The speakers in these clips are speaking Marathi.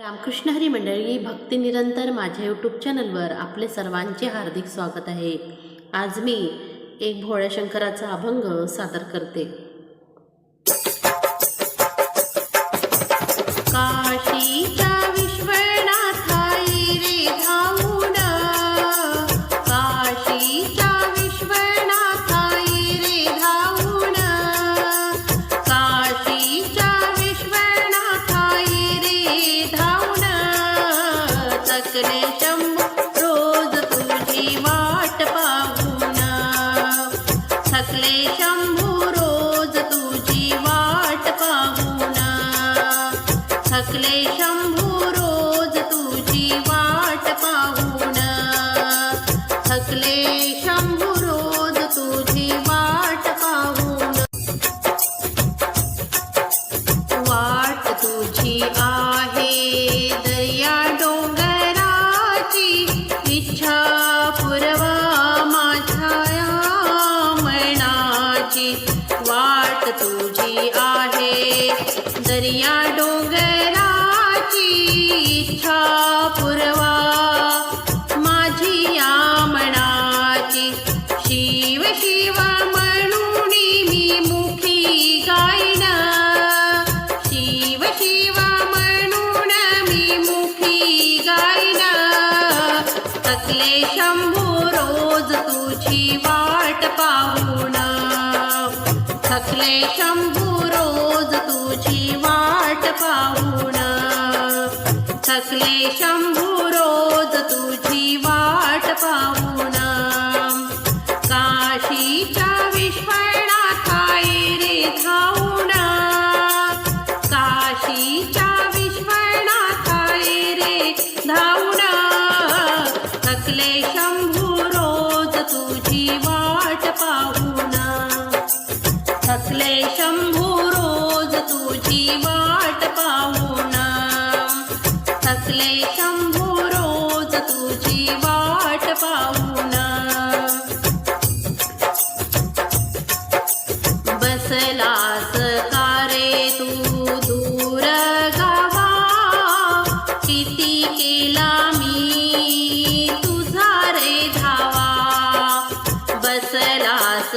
रामकृष्ण हरी मंडळी भक्ती निरंतर माझ्या यूट्यूब चॅनलवर आपले सर्वांचे हार्दिक स्वागत आहे. आज मी एक भोळ्या शंकराचा अभंग सादर करते. शंभू रोज तुझी वाट पाहून. थकले शंभू थकले शंभू रोज तुझी वाट पाहून. थकले शंभू रोज तुझी वाट पाहून. बसलास का रे तू दूर गावा? किती केला मी तुझा रे धावा? बसलास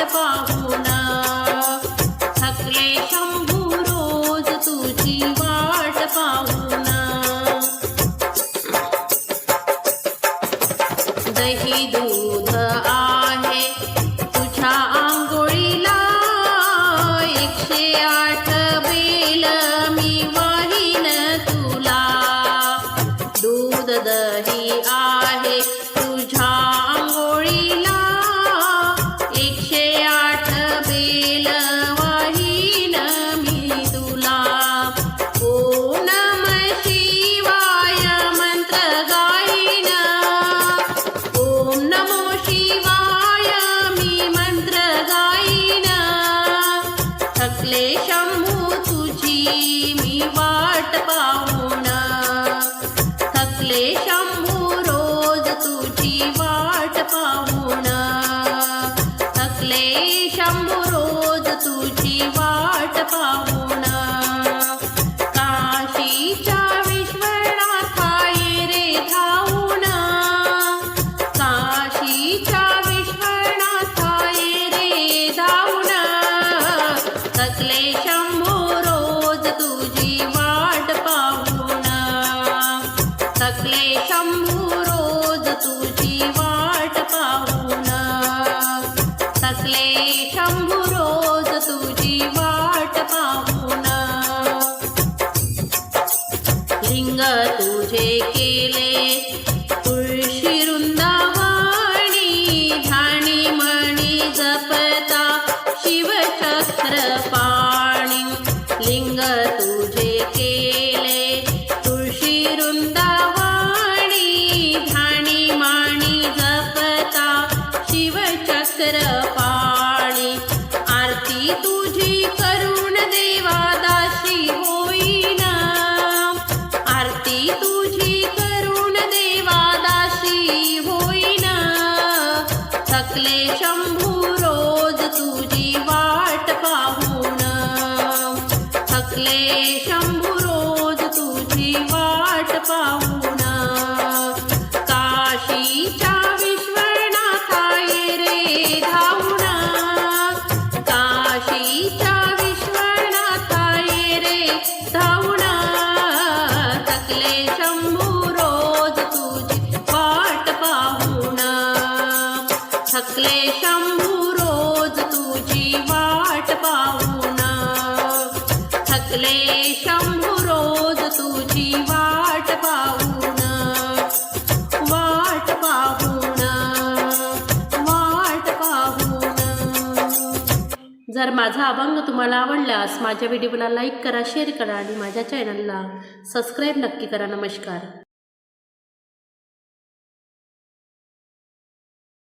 वाट पाहून थकले रोज तुझी वाट पाहून. दही दूध आहे तुझ्या आंघोळीला. एकशे आठ बेल मी वाहिन तुला. दूध दही आहे थकले शंभो रोज तुझी वाट पाहून. थकले शंभू रोज तुझी वाट पाहून. थकले शंभू पाहून थकले शंभू रोज तुझी वाट पाहून. वाट पाहून वाट पाहून. जर माझा अभंग तुम्हाला आवडल्यास माझ्या व्हिडिओला लाईक करा शेअर करा आणि माझ्या चॅनलला सबस्क्राईब नक्की करा. नमस्कार.